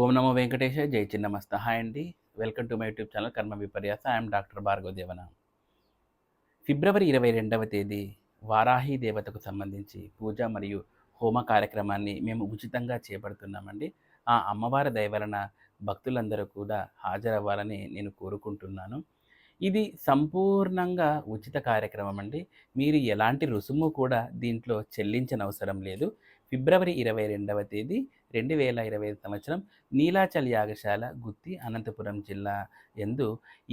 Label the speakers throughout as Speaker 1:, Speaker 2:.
Speaker 1: ఓం నమో వెంకటేశ జై చిన్నమస్త. హాయ్ అండి. Welcome to my YouTube channel Karma Viparyasa. I'm doctor Bhargava Devana. ఫిబ్రవరి ఇరవై రెండవ తేదీ వారాహి దేవతకు సంబంధించి పూజ మరియు హోమ కార్యక్రమాన్ని మేము ఉచితంగా చేపడుతున్నామండి. ఆ అమ్మవారి దయవలన భక్తులందరూ కూడా హాజరవ్వాలని నేను కోరుకుంటున్నాను. ఇది సంపూర్ణంగా ఉచిత కార్యక్రమం అండి. మీరు ఎలాంటి రుసుము కూడా దీంట్లో చెల్లించనవసరం లేదు. ఫిబ్రవరి ఇరవై రెండవ తేదీ రెండు వేల ఇరవై ఐదు సంవత్సరం నీలాచల్ యాగశాల గుత్తి అనంతపురం జిల్లా ఎందు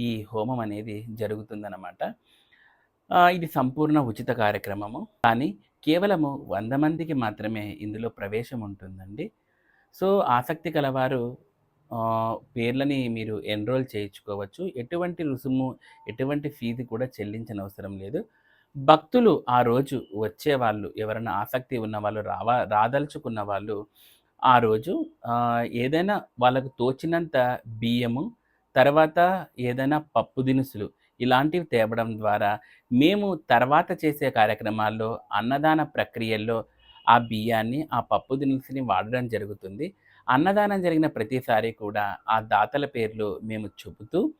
Speaker 1: ఈ హోమం అనేది జరుగుతుందన్నమాట. ఇది సంపూర్ణ ఉచిత కార్యక్రమము. కానీ కేవలము వంద మందికి మాత్రమే ఇందులో ప్రవేశం ఉంటుందండి. సో ఆసక్తి కలవారు పేర్లని మీరు ఎన్రోల్ చేయించుకోవచ్చు. ఎటువంటి రుసుము ఎటువంటి ఫీజు కూడా చెల్లించనవసరం లేదు. భక్తులు ఆ రోజు వచ్చే వాళ్ళు ఎవరైనా ఆసక్తి ఉన్న వాళ్ళు రావా రాదలుచుకున్న వాళ్ళు ఆ రోజు ఏదైనా వాళ్ళకు తోచినంత బియ్యము తర్వాత ఏదైనా పప్పు దినుసులు ఇలాంటివి తేవడం ద్వారా మేము తర్వాత చేసే కార్యక్రమాల్లో అన్నదాన ప్రక్రియల్లో ఆ బియ్యాన్ని ఆ పప్పు దినుసుని వాడడం జరుగుతుంది. అన్నదానం జరిగిన ప్రతిసారి కూడా ఆ దాతల పేర్లు మేము చెబుతూ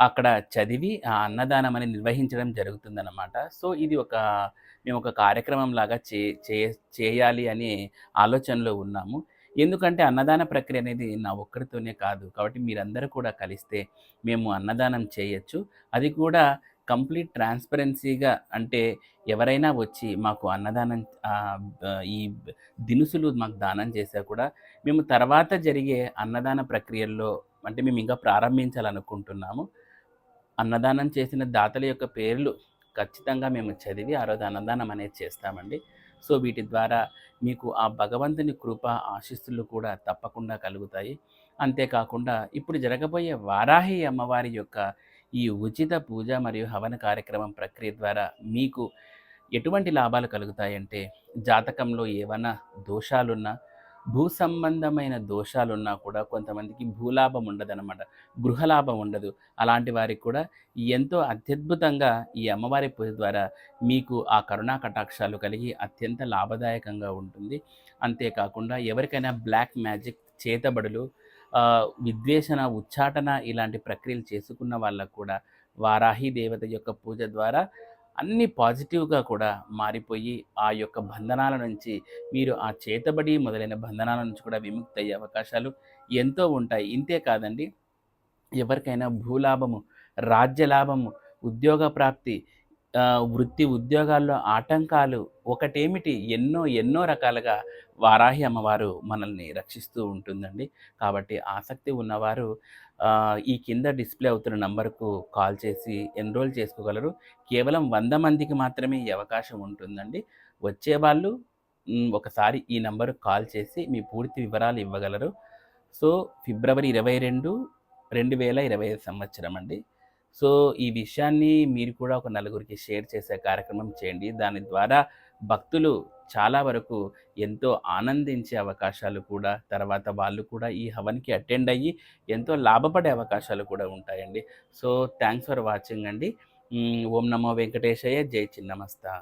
Speaker 1: అక్కడ చదివి ఆ అన్నదానం అని నిర్వహించడం జరుగుతుందన్నమాట. సో ఇది ఒక మేము ఒక కార్యక్రమం లాగా చే చే- చేయాలి అనే ఆలోచనలో ఉన్నాము. ఎందుకంటే అన్నదాన ప్రక్రియ అనేది నా ఒక్కరితోనే కాదు. కాబట్టి మీరందరూ కూడా కలిస్తే మేము అన్నదానం చేయొచ్చు. అది కూడా కంప్లీట్ ట్రాన్స్పరెన్సీగా అంటే ఎవరైనా వచ్చి మాకు అన్నదానం ఈ దినుసులు మాకు దానం చేసా కూడా మేము తర్వాత జరిగే అన్నదాన ప్రక్రియల్లో అంటే మేము ఇంకా ప్రారంభించాలనుకుంటున్నాము. అన్నదానం చేసిన దాతల యొక్క పేర్లు ఖచ్చితంగా మేము చదివి ఆ రోజు అన్నదానం అనేది చేస్తామండి. సో వీటి ద్వారా మీకు ఆ భగవంతుని కృప ఆశీస్సులు కూడా తప్పకుండా కలుగుతాయి. అంతేకాకుండా ఇప్పుడు జరగబోయే వారాహి అమ్మవారి యొక్క ఈ ఉచిత పూజ మరియు హవన కార్యక్రమం ప్రక్రియ ద్వారా మీకు ఎటువంటి లాభాలు కలుగుతాయంటే జాతకంలో ఏవైనా దోషాలున్నా భూ సంబంధమైన దోషాలున్నా కూడా కొంతమందికి భూలాభం ఉండదన్నమాట. గృహలాభం ఉండదు. అలాంటి వారికి కూడా ఎంతో అత్యద్భుతంగా ఈ అమ్మవారి పూజ ద్వారా మీకు ఆ కరుణా కటాక్షాలు కలిగి అత్యంత లాభదాయకంగా ఉంటుంది. అంతేకాకుండా ఎవరికైనా బ్లాక్ మ్యాజిక్ చేతబడులు విద్వేషణ ఉచ్చాటన ఇలాంటి ప్రక్రియలు చేసుకున్న వాళ్ళకు కూడా వారాహి దేవత యొక్క పూజ ద్వారా అన్ని పాజిటివ్గా కూడా మారిపోయి ఆ యొక్క బంధనాల నుంచి మీరు ఆ చేతబడి మొదలైన బంధనాల నుంచి కూడా విముక్తి అయ్యే అవకాశాలు ఎంతో ఉంటాయి. ఇంతే కాదండి ఎవరికైనా భూలాభము రాజ్యలాభము ఉద్యోగ ప్రాప్తి వృత్తి ఉద్యోగాల్లో ఆటంకాలు ఒకటేమిటి? ఎన్నో ఎన్నో రకాలుగా వారాహి అమ్మవారు మనల్ని రక్షిస్తూ ఉంటుందండి. కాబట్టి ఆసక్తి ఉన్నవారు ఈ కింద డిస్ప్లే అవుతున్న నంబర్కు కాల్ చేసి ఎన్రోల్ చేసుకోగలరు. కేవలం వంద మందికి మాత్రమే ఈ అవకాశం ఉంటుందండి. వచ్చే వాళ్ళు ఒకసారి ఈ నంబరు కాల్ చేసి మీ పూర్తి వివరాలు ఇవ్వగలరు. సో ఫిబ్రవరి ఇరవై రెండు రెండు వేల ఇరవై ఐదు సంవత్సరం అండి. సో ఈ విషయాన్ని మీరు కూడా ఒక నలుగురికి షేర్ చేసే కార్యక్రమం చేయండి. దాని ద్వారా భక్తులు చాలా వరకు ఎంతో ఆనందించే అవకాశాలు కూడా తర్వాత వాళ్ళు కూడా ఈ హవన్కి అటెండ్ అయ్యి ఎంతో లాభపడే అవకాశాలు కూడా ఉంటాయండి. సో థ్యాంక్స్ ఫర్ వాచింగ్ అండి. ఓం నమో వెంకటేశయ్య. జై చిన్నమస్తా.